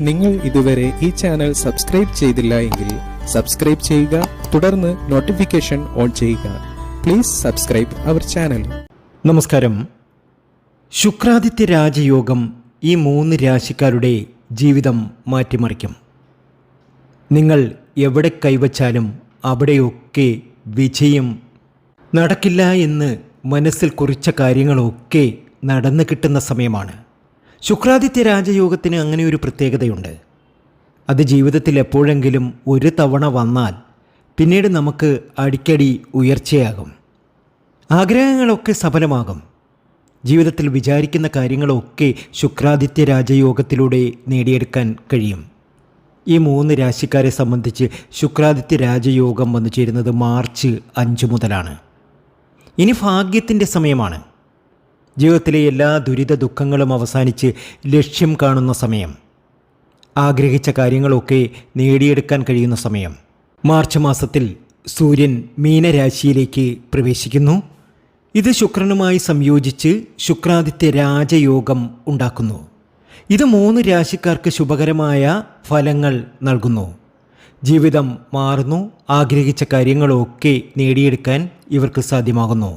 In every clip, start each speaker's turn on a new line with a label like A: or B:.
A: നിങ്ങൾ ഇതുവരെ ഈ ചാനൽ സബ്സ്ക്രൈബ് ചെയ്തില്ല എങ്കിൽ സബ്സ്ക്രൈബ് ചെയ്യുക തുടർന്ന് നോട്ടിഫിക്കേഷൻ ഓൺ ചെയ്യുക. പ്ലീസ് സബ്സ്ക്രൈബ് അവർ ചാനൽ
B: നമസ്കാരം. ശുക്രാദിത്യ രാജയോഗം ഈ മൂന്ന് രാശിക്കാരുടെ ജീവിതം മാറ്റിമറിക്കും. നിങ്ങൾ എവിടെ കൈവച്ചാലും അവിടെയൊക്കെ വിജയം നടക്കില്ല എന്ന് മനസ്സിൽ കുറിച്ച കാര്യങ്ങളൊക്കെ നടന്നു കിട്ടുന്ന സമയമാണ്. ശുക്രാദിത്യ രാജയോഗത്തിന് അങ്ങനെ ഒരു പ്രത്യേകതയുണ്ട്. അത് ജീവിതത്തിൽ എപ്പോഴെങ്കിലും ഒരു തവണ വന്നാൽ പിന്നീട് നമുക്ക് അടിക്കടി ഉയർച്ചയാകും. ആഗ്രഹങ്ങളൊക്കെ സഫലമാകും. ജീവിതത്തിൽ വിചാരിക്കുന്ന കാര്യങ്ങളൊക്കെ ശുക്രാദിത്യ രാജയോഗത്തിലൂടെ നേടിയെടുക്കാൻ കഴിയും. ഈ മൂന്ന് രാശിക്കാരെ സംബന്ധിച്ച് ശുക്രാദിത്യ രാജയോഗം വന്നു ചേരുന്നത് മാർച്ച് അഞ്ച് മുതലാണ്. ഇനി ഭാഗ്യത്തിന്റെ സമയമാണ്. ജീവിതത്തിലെ എല്ലാ ദുരിത ദുഃഖങ്ങളും അവസാനിച്ച് ലക്ഷ്യം കാണുന്ന സമയം. ആഗ്രഹിച്ച കാര്യങ്ങളൊക്കെ നേടിയെടുക്കാൻ കഴിയുന്ന സമയം. മാർച്ച് മാസത്തിൽ സൂര്യൻ മീനരാശിയിലേക്ക് പ്രവേശിക്കുന്നു. ഇത് ശുക്രനുമായി സംയോജിച്ച് ശുക്രാദിത്യ രാജയോഗം ഉണ്ടാക്കുന്നു. ഇത് മൂന്ന് രാശിക്കാർക്ക് ശുഭകരമായ ഫലങ്ങൾ നൽകുന്നു. ജീവിതം മാറുന്നു. ആഗ്രഹിച്ച കാര്യങ്ങളൊക്കെ നേടിയെടുക്കാൻ ഇവർക്ക് സാധ്യമാകുന്നു.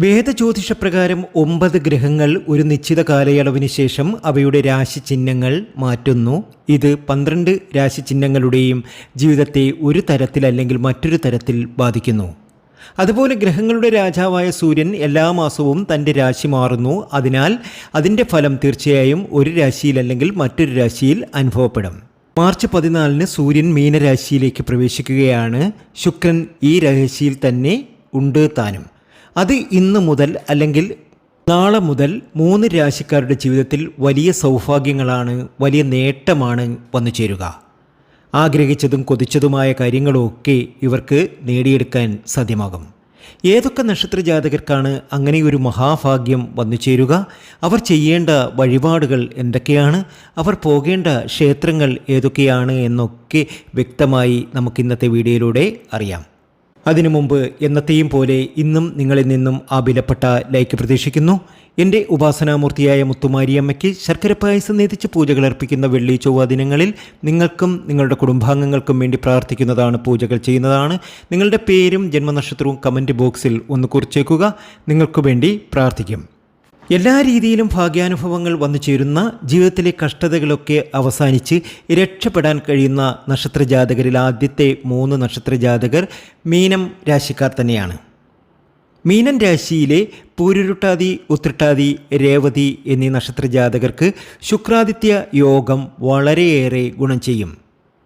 B: വേദജ്യോതിഷപ്രകാരം ഒമ്പത് ഗ്രഹങ്ങൾ ഒരു നിശ്ചിത കാലയളവിന് ശേഷം അവയുടെ രാശിചിഹ്നങ്ങൾ മാറ്റുന്നു. ഇത് പന്ത്രണ്ട് രാശിചിഹ്നങ്ങളുടെയും ജീവിതത്തെ ഒരു തരത്തിൽ അല്ലെങ്കിൽ മറ്റൊരു തരത്തിൽ ബാധിക്കുന്നു. അതുപോലെ ഗ്രഹങ്ങളുടെ രാജാവായ സൂര്യൻ എല്ലാ മാസവും തന്റെ രാശി മാറുന്നു. അതിനാൽ അതിന്റെ ഫലം തീർച്ചയായും ഒരു രാശിയിൽ അല്ലെങ്കിൽ മറ്റൊരു രാശിയിൽ അനുഭവപ്പെടും. മാർച്ച് പതിനാലിന് സൂര്യൻ മീനരാശിയിലേക്ക് പ്രവേശിക്കുകയാണ്. ശുക്രൻ ഈ രാശിയിൽ തന്നെ ഉണ്ട് താനും. അത് ഇന്ന് മുതൽ അല്ലെങ്കിൽ നാളെ മുതൽ മൂന്ന് രാശിക്കാരുടെ ജീവിതത്തിൽ വലിയ സൗഭാഗ്യങ്ങളാണ് വലിയ നേട്ടമാണ് വന്നു ചേരുക. ആഗ്രഹിച്ചതും കൊതിച്ചതുമായ കാര്യങ്ങളൊക്കെ ഇവർക്ക് നേടിയെടുക്കാൻ സാധ്യമാകും. ഏതൊക്കെ നക്ഷത്ര ജാതകർക്കാണ് അങ്ങനെ ഒരു മഹാഭാഗ്യം വന്നു ചേരുക? അവർ ചെയ്യേണ്ട വഴിപാടുകൾ എന്തൊക്കെയാണ്? അവർ പോകേണ്ട ക്ഷേത്രങ്ങൾ ഏതൊക്കെയാണ് എന്നൊക്കെ വ്യക്തമായി നമുക്ക് ഇന്നത്തെ വീഡിയോയിലൂടെ അറിയാം. അതിനു മുമ്പ് എന്നത്തെയും പോലെ ഇന്നും നിങ്ങളിൽ നിന്നും ആ വിലപ്പെട്ട ലൈക്ക് പ്രതീക്ഷിക്കുന്നു. എന്റെ ഉപാസനാമൂർത്തിയായ മുത്തുമാരിയമ്മയ്ക്ക് ശർക്കര പായസം നേതിച്ച് പൂജകൾ അർപ്പിക്കുന്ന വെള്ളി ചൊവ്വ ദിനങ്ങളിൽ നിങ്ങൾക്കും നിങ്ങളുടെ കുടുംബാംഗങ്ങൾക്കും വേണ്ടി പ്രാർത്ഥിക്കുന്നതാണ് പൂജകൾ ചെയ്യുന്നതാണ്. നിങ്ങളുടെ പേരും ജന്മനക്ഷത്രവും കമന്റ് ബോക്സിൽ ഒന്ന് കുറിച്ചേക്കുക. നിങ്ങൾക്ക് വേണ്ടി പ്രാർത്ഥിക്കും. എല്ലാ രീതിയിലും ഭാഗ്യാനുഭവങ്ങൾ വന്നു ചേരുന്ന ജീവിതത്തിലെ കഷ്ടതകളൊക്കെ അവസാനിച്ച് രക്ഷപ്പെടാൻ കഴിയുന്ന നക്ഷത്രജാതകരിൽ ആദ്യത്തെ മൂന്ന് നക്ഷത്രജാതകർ മീനം രാശിക്കാർ തന്നെയാണ്. മീനൻ രാശിയിലെ പൂരുരുട്ടാതി ഉത്രട്ടാതി രേവതി എന്നീ നക്ഷത്രജാതകർക്ക് ശുക്രാദിത്യ യോഗം വളരെയേറെ ഗുണം ചെയ്യും.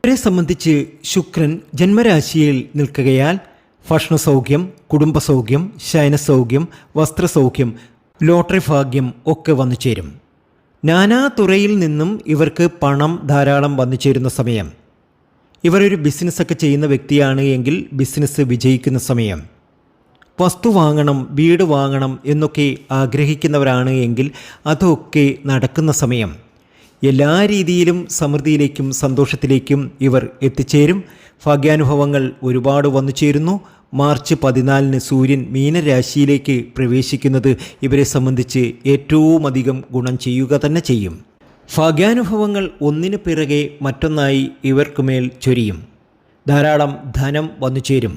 B: ഇവരെ സംബന്ധിച്ച് ശുക്രൻ ജന്മരാശിയിൽ നിൽക്കുകയാൽ ഭക്ഷണസൗഖ്യം കുടുംബസൗഖ്യം ശയനസൗഖ്യം വസ്ത്രസൗഖ്യം ലോട്ടറി ഭാഗ്യം ഒക്കെ വന്നു ചേരും. നാനാ തുറയിൽ നിന്നും ഇവർക്ക് പണം ധാരാളം വന്നു ചേരുന്ന സമയം. ഇവരൊരു ബിസിനസ്സൊക്കെ ചെയ്യുന്ന വ്യക്തിയാണ് എങ്കിൽ ബിസിനസ് വിജയിക്കുന്ന സമയം. വസ്തു വാങ്ങണം വീട് വാങ്ങണം എന്നൊക്കെ ആഗ്രഹിക്കുന്നവരാണ് എങ്കിൽ അതൊക്കെ നടക്കുന്ന സമയം. എല്ലാ രീതിയിലും സമൃദ്ധിയിലേക്കും സന്തോഷത്തിലേക്കും ഇവർ എത്തിച്ചേരും. ഭാഗ്യാനുഭവങ്ങൾ ഒരുപാട് വന്നു ചേരുന്നു. മാർച്ച് പതിനാലിന് സൂര്യൻ മീനരാശിയിലേക്ക് പ്രവേശിക്കുന്നത് ഇവരെ സംബന്ധിച്ച് ഏറ്റവും അധികം ഗുണം ചെയ്യുക തന്നെ ചെയ്യും. ഭാഗ്യാനുഭവങ്ങൾ ഒന്നിനു പിറകെ മറ്റൊന്നായി ഇവർക്ക് മേൽ ചൊരിയും. ധാരാളം ധനം വന്നു ചേരും.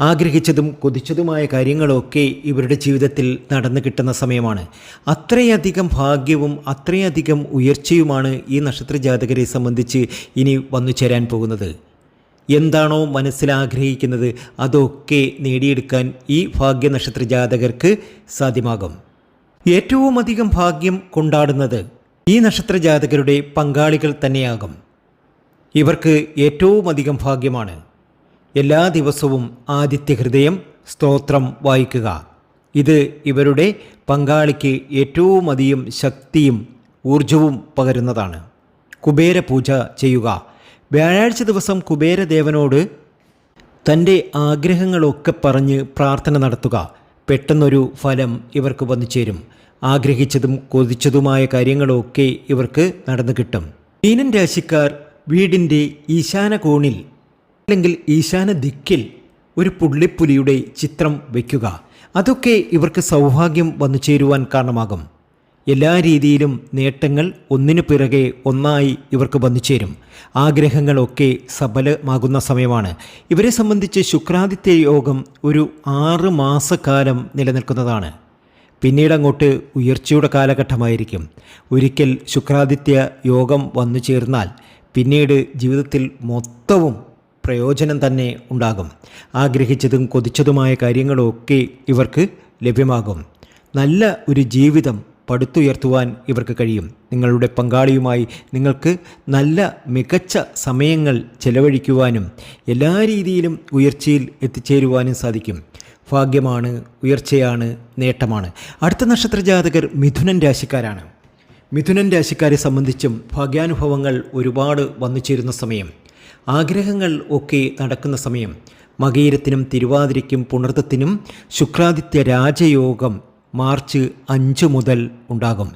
B: ആഗ്രഹിച്ചതും കൊതിച്ചതുമായ കാര്യങ്ങളൊക്കെ ഇവരുടെ ജീവിതത്തിൽ നടന്നു കിട്ടുന്ന സമയമാണ്. അത്രയധികം ഭാഗ്യവും അത്രയധികം ഉയർച്ചയുമാണ് ഈ നക്ഷത്ര ജാതകരെ സംബന്ധിച്ച് ഇനി വന്നു ചേരാൻ പോകുന്നത്. എന്താണോ മനസ്സിലാഗ്രഹിക്കുന്നത് അതൊക്കെ നേടിയെടുക്കാൻ ഈ ഭാഗ്യനക്ഷത്ര ജാതകർക്ക് സാധ്യമാകും. ഏറ്റവും അധികം ഭാഗ്യം കൊണ്ടാടുന്നത് ഈ നക്ഷത്ര ജാതകരുടെ പങ്കാളികൾ തന്നെയാകും. ഇവർക്ക് ഏറ്റവും അധികം ഭാഗ്യമാണ്. എല്ലാ ദിവസവും ആദിത്യ ഹൃദയം സ്തോത്രം വായിക്കുക. ഇത് ഇവരുടെ പങ്കാളിക്ക് ഏറ്റവും അധികം ശക്തിയും ഊർജവും പകരുന്നതാണ്. കുബേര പൂജ ചെയ്യുക. വ്യാഴാഴ്ച ദിവസം കുബേരദേവനോട് തന്റെ ആഗ്രഹങ്ങളൊക്കെ പറഞ്ഞ് പ്രാർത്ഥന നടത്തുക. പെട്ടെന്നൊരു ഫലം ഇവർക്ക് വന്നു ചേരും ആഗ്രഹിച്ചതും കൊതിച്ചതുമായ കാര്യങ്ങളൊക്കെ ഇവർക്ക് നടന്നു കിട്ടും. മീനൻ രാശിക്കാർ വീടിന്റെ ഈശാന കോണിൽ അല്ലെങ്കിൽ ഈശാന ദിക്കിൽ ഒരു പുള്ളിപ്പുലിയുടെ ചിത്രം വയ്ക്കുക. അതൊക്കെ ഇവർക്ക് സൗഭാഗ്യം വന്നു ചേരുവാൻ കാരണമാകും. എല്ലാ രീതിയിലും നേട്ടങ്ങൾ ഒന്നിനു പിറകെ ഒന്നായി ഇവർക്ക് വന്നു ചേരും ആഗ്രഹങ്ങളൊക്കെ സഫലമാകുന്ന സമയമാണ്. ഇവരെ സംബന്ധിച്ച് ശുക്രാദിത്യ യോഗം ഒരു ആറ് മാസക്കാലം നിലനിൽക്കുന്നതാണ്. പിന്നീട് അങ്ങോട്ട് ഉയർച്ചയുടെ കാലഘട്ടമായിരിക്കും. ഒരിക്കൽ ശുക്രാദിത്യ യോഗം വന്നു ചേർന്നാൽ പിന്നീട് ജീവിതത്തിൽ മൊത്തവും പ്രയോജനം തന്നെ ഉണ്ടാകും. ആഗ്രഹിച്ചതും കൊതിച്ചതുമായ കാര്യങ്ങളൊക്കെ ഇവർക്ക് ലഭ്യമാകും. നല്ല ഒരു ജീവിതം പടുത്തുയർത്തുവാൻ ഇവർക്ക് കഴിയും. നിങ്ങളുടെ പങ്കാളിയുമായി നിങ്ങൾക്ക് നല്ല മികച്ച സമയങ്ങൾ ചെലവഴിക്കുവാനും എല്ലാ രീതിയിലും ഉയർച്ചയിൽ എത്തിച്ചേരുവാനും സാധിക്കും. ഭാഗ്യമാണ് ഉയർച്ചയാണ് നേട്ടമാണ്. അടുത്ത നക്ഷത്ര ജാതകർ മിഥുനൻ രാശിക്കാരാണ്. മിഥുനൻ രാശിക്കാരെ സംബന്ധിച്ചും ഭാഗ്യാനുഭവങ്ങൾ ഒരുപാട് വന്നു ചേരുന്ന സമയം. ആഗ്രഹങ്ങൾ ഒക്കെ നടക്കുന്ന സമയം. മകീരത്തിനും തിരുവാതിരയ്ക്കും പുണർത്തത്തിനും ശുക്രാദിത്യ രാജയോഗം മാർച്ച് അഞ്ച് മുതൽ ഉണ്ടാകും.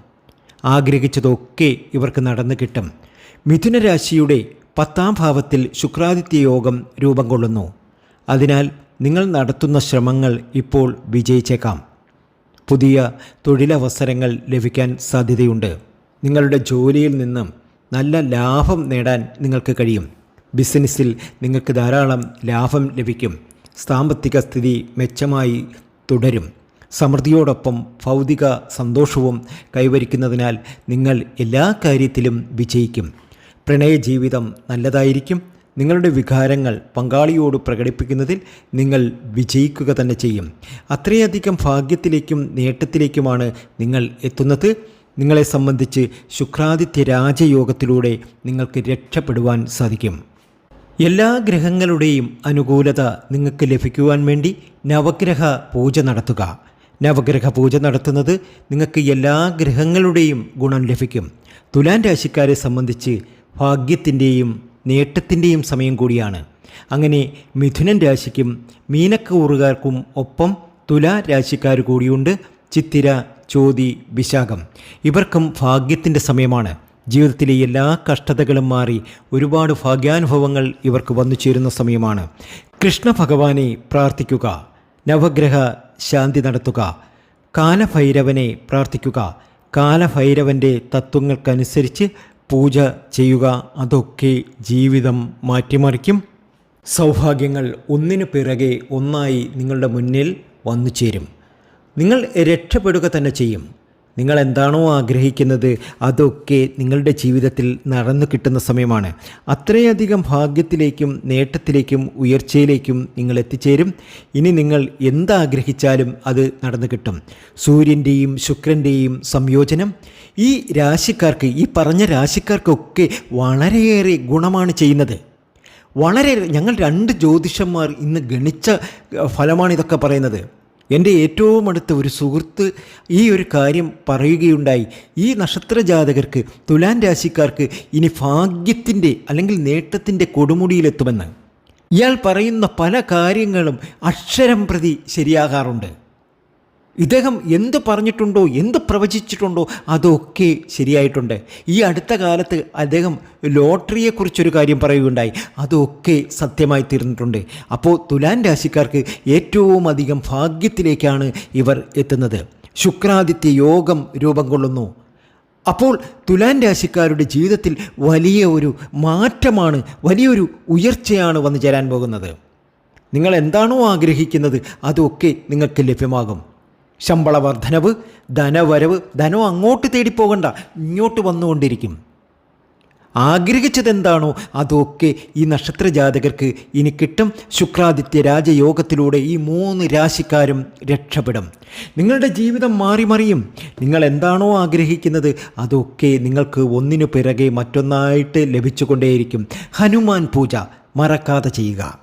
B: ആഗ്രഹിച്ചതൊക്കെ ഇവർക്ക് നടന്നു കിട്ടും. മിഥുനരാശിയുടെ പത്താം ഭാവത്തിൽ ശുക്രാദിത്യ യോഗം രൂപം കൊള്ളുന്നു. അതിനാൽ നിങ്ങൾ നടത്തുന്ന ശ്രമങ്ങൾ ഇപ്പോൾ വിജയിച്ചേക്കാം. പുതിയ തൊഴിലവസരങ്ങൾ ലഭിക്കാൻ സാധ്യതയുണ്ട്. നിങ്ങളുടെ ജോലിയിൽ നിന്നും നല്ല ലാഭം നേടാൻ നിങ്ങൾക്ക് കഴിയും. ബിസിനസ്സിൽ നിങ്ങൾക്ക് ധാരാളം ലാഭം ലഭിക്കും. സാമ്പത്തിക സ്ഥിതി മെച്ചമായി തുടരും. സമൃദ്ധിയോടൊപ്പം ഭൗതിക സന്തോഷവും കൈവരിക്കുന്നതിനാൽ നിങ്ങൾ എല്ലാ കാര്യത്തിലും വിജയിക്കും. പ്രണയ ജീവിതം നല്ലതായിരിക്കും. നിങ്ങളുടെ വികാരങ്ങൾ പങ്കാളിയോട് പ്രകടിപ്പിക്കുന്നതിൽ നിങ്ങൾ വിജയിക്കുക തന്നെ ചെയ്യും. അത്രയധികം ഭാഗ്യത്തിലേക്കും നേട്ടത്തിലേക്കുമാണ് നിങ്ങൾ എത്തുന്നത്. നിങ്ങളെ സംബന്ധിച്ച് ശുക്രാദിത്യ രാജയോഗത്തിലൂടെ നിങ്ങൾക്ക് രക്ഷപ്പെടുവാൻ സാധിക്കും. എല്ലാ ഗ്രഹങ്ങളുടെയും അനുകൂലത നിങ്ങൾക്ക് ലഭിക്കുവാൻ വേണ്ടി നവഗ്രഹ പൂജ നടത്തുക. നവഗ്രഹ പൂജ നടത്തുന്നത് നിങ്ങൾക്ക് എല്ലാ ഗ്രഹങ്ങളുടെയും ഗുണം ലഭിക്കും. തുലാൻ രാശിക്കാരെ സംബന്ധിച്ച് ഭാഗ്യത്തിന്റെയും നേട്ടത്തിന്റെയും സമയം കൂടിയാണ്. അങ്ങനെ മിഥുനൻ രാശിക്കും മീനക്കൂറുകാർക്കും ഒപ്പം തുലാ രാശിക്കാർ കൂടിയുണ്ട് ചിത്തിര ചോതി വിശാഖം. ഇവർക്കും ഭാഗ്യത്തിന്റെ സമയമാണ്. ജീവിതത്തിലെ എല്ലാ കഷ്ടതകളും മാറി ഒരുപാട് ഭാഗ്യാനുഭവങ്ങൾ ഇവർക്ക് വന്നു ചേരുന്ന സമയമാണ്. കൃഷ്ണ ഭഗവാനെ പ്രാർത്ഥിക്കുക. നവഗ്രഹ ശാന്തി നടത്തുക. കാലഭൈരവനെ പ്രാർത്ഥിക്കുക. കാലഭൈരവന്റെ തത്വങ്ങൾക്കനുസരിച്ച് പൂജ ചെയ്യുക. അതൊക്കെ ജീവിതം മാറ്റിമറിക്കും. സൗഭാഗ്യങ്ങൾ ഒന്നിനു പിറകെ ഒന്നായി നിങ്ങളുടെ മുന്നിൽ വന്നു ചേരും നിങ്ങൾ രക്ഷപ്പെടുക തന്നെ ചെയ്യും. നിങ്ങൾ എന്താണോ ആഗ്രഹിക്കുന്നത് അതൊക്കെ നിങ്ങളുടെ ജീവിതത്തിൽ നടന്നു കിട്ടുന്ന സമയമാണ്. അത്രയധികം ഭാഗ്യത്തിലേക്കും നേട്ടത്തിലേക്കും ഉയർച്ചയിലേക്കും നിങ്ങൾ എത്തിച്ചേരും. ഇനി നിങ്ങൾ എന്താഗ്രഹിച്ചാലും അത് നടന്നു കിട്ടും. സൂര്യന്റെയും ശുക്രന്റെയും സംയോജനം. ഈ രാശിക്കാർക്ക് ഈ പറഞ്ഞ രാശിക്കാർക്കൊക്കെ വളരെയേറെ ഗുണമാണ് ചെയ്യുന്നത്. വളരെ ഞങ്ങൾ രണ്ട് ജ്യോതിഷന്മാർ ഇന്ന് ഗണിച്ച ഫലമാണ് ഇതൊക്കെ പറയുന്നത്. എന്റെ ഏറ്റവും അടുത്ത ഒരു സുഹൃത്ത് ഈ ഒരു കാര്യം പറയുകയുണ്ടായി. ഈ നക്ഷത്ര ജാതകർക്ക് തുലാൻ രാശിക്കാർക്ക് ഇനി ഭാഗ്യത്തിന്റെ അല്ലെങ്കിൽ നേട്ടത്തിന്റെ കൊടുമുടിയിലെത്തുമെന്ന്. ഇയാൾ പറയുന്ന പല കാര്യങ്ങളും അക്ഷരം പ്രതി ശരിയാകാറുണ്ട്. ഇദ്ദേഹം എന്ത് പറഞ്ഞിട്ടുണ്ടോ എന്ത് പ്രവചിച്ചിട്ടുണ്ടോ അതൊക്കെ ശരിയായിട്ടുണ്ട്. ഈ അടുത്ത കാലത്ത് അദ്ദേഹം ലോട്ടറിയെക്കുറിച്ചൊരു കാര്യം പറയുകയുണ്ടായി. അതൊക്കെ സത്യമായി തീർന്നിട്ടുണ്ട്. അപ്പോൾ തുലാൻ രാശിക്കാർക്ക് ഏറ്റവും അധികം ഭാഗ്യത്തിലേക്കാണ് ഇവർ എത്തുന്നത്. ശുക്രാദിത്യ യോഗം രൂപം കൊള്ളുന്നു. അപ്പോൾ തുലാൻ രാശിക്കാരുടെ ജീവിതത്തിൽ വലിയ ഒരു മാറ്റമാണ് വലിയൊരു ഉയർച്ചയാണ് വന്നു ചേരാൻ പോകുന്നത്. നിങ്ങൾ എന്താണോ ആഗ്രഹിക്കുന്നത് അതൊക്കെ നിങ്ങൾക്ക് ലഭ്യമാകും. ശമ്പള വർധനവ് ധനവരവ് ധനം അങ്ങോട്ട് തേടിപ്പോകണ്ട ഇങ്ങോട്ട് വന്നുകൊണ്ടിരിക്കും. ആഗ്രഹിച്ചതെന്താണോ അതൊക്കെ ഈ നക്ഷത്ര ജാതകർക്ക് ഇനി കിട്ടും. ശുക്രാദിത്യ രാജയോഗത്തിലൂടെ ഈ മൂന്ന് രാശിക്കാരും രക്ഷപ്പെടും. നിങ്ങളുടെ ജീവിതം മാറി മറിയും. നിങ്ങൾ എന്താണോ ആഗ്രഹിക്കുന്നത് അതൊക്കെ നിങ്ങൾക്ക് ഒന്നിനു പിറകെ മറ്റൊന്നായിട്ട് ലഭിച്ചുകൊണ്ടേയിരിക്കും. ഹനുമാൻ പൂജ മറക്കാതെ ചെയ്യുക.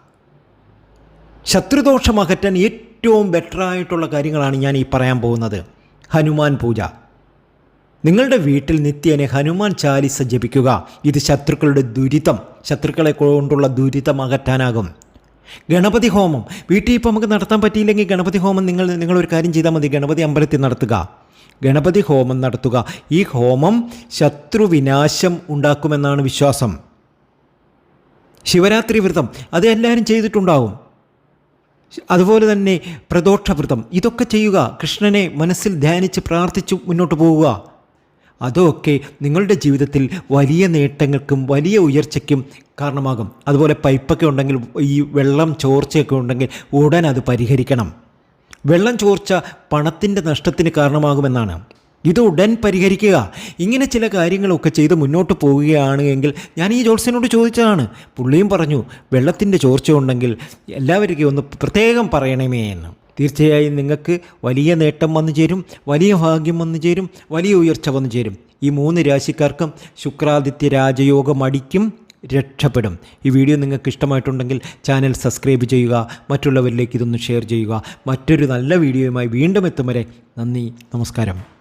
B: ശത്രുദോഷം അകറ്റാൻ ഏറ്റവും ബെറ്ററായിട്ടുള്ള കാര്യങ്ങളാണ് ഞാൻ ഈ പറയാൻ പോകുന്നത്. ഹനുമാൻ പൂജ. നിങ്ങളുടെ വീട്ടിൽ നിത്യേന ഹനുമാൻ ചാലിസ ജപിക്കുക. ഇത് ശത്രുക്കളുടെ ദുരിതം. ശത്രുക്കളെ കൊണ്ടുള്ള ദുരിതം അകറ്റാനാകും. ഗണപതി ഹോമം. വീട്ടിൽ ഇപ്പോൾ നമുക്ക് നടത്താൻ പറ്റിയില്ലെങ്കിൽ ഗണപതി ഹോമം നിങ്ങൾ നിങ്ങളൊരു കാര്യം ചെയ്താൽ മതി. ഗണപതി അമ്പലത്തിൽ നടത്തുക. ഗണപതി ഹോമം നടത്തുക. ഈ ഹോമം ശത്രുവിനാശം ഉണ്ടാക്കുമെന്നാണ് വിശ്വാസം. ശിവരാത്രി വ്രതം. അത് എല്ലാവരും ചെയ്തിട്ടുണ്ടാവും. അതുപോലെ തന്നെ പ്രദോഷവ്രതം. ഇതൊക്കെ ചെയ്യുക. കൃഷ്ണനെ മനസ്സിൽ ധ്യാനിച്ച് പ്രാർത്ഥിച്ചു മുന്നോട്ട് പോവുക. അതൊക്കെ നിങ്ങളുടെ ജീവിതത്തിൽ വലിയ നേട്ടങ്ങൾക്കും വലിയ ഉയർച്ചയ്ക്കും കാരണമാകും. അതുപോലെ പൈപ്പൊക്കെ ഉണ്ടെങ്കിൽ ഈ വെള്ളം ചോർച്ചയൊക്കെ ഉണ്ടെങ്കിൽ ഉടൻ അത് പരിഹരിക്കണം. വെള്ളം ചോർച്ച പണത്തിന്റെ നഷ്ടത്തിന് കാരണമാകുമെന്നാണ്. ഇത് ഉടൻ പരിഹരിക്കുക. ഇങ്ങനെ ചില കാര്യങ്ങളൊക്കെ ചെയ്ത് മുന്നോട്ട് പോവുകയാണ് എങ്കിൽ ഞാൻ ഈ ജോത്സ്യനോട് ചോദിച്ചതാണ്. പുള്ളിയും പറഞ്ഞു വെള്ളത്തിന്റെ ചോർച്ച ഉണ്ടെങ്കിൽ എല്ലാവർക്കും ഒന്ന് പ്രത്യേകം പറയണമേ എന്ന്. തീർച്ചയായും നിങ്ങൾക്ക് വലിയ നേട്ടം വന്നു ചേരും വലിയ ഭാഗ്യം വന്നു ചേരും വലിയ ഉയർച്ച വന്നു ചേരും. ഈ മൂന്ന് രാശിക്കാർക്കും ശുക്രാദിത്യ രാജയോഗം അടിക്കും രക്ഷപ്പെടും. ഈ വീഡിയോ നിങ്ങൾക്ക് ഇഷ്ടമായിട്ടുണ്ടെങ്കിൽ ചാനൽ സബ്സ്ക്രൈബ് ചെയ്യുക മറ്റുള്ളവരിലേക്ക് ഇതൊന്ന് ഷെയർ ചെയ്യുക. മറ്റൊരു നല്ല വീഡിയോയുമായി വീണ്ടും എത്തും വരെ നന്ദി നമസ്കാരം.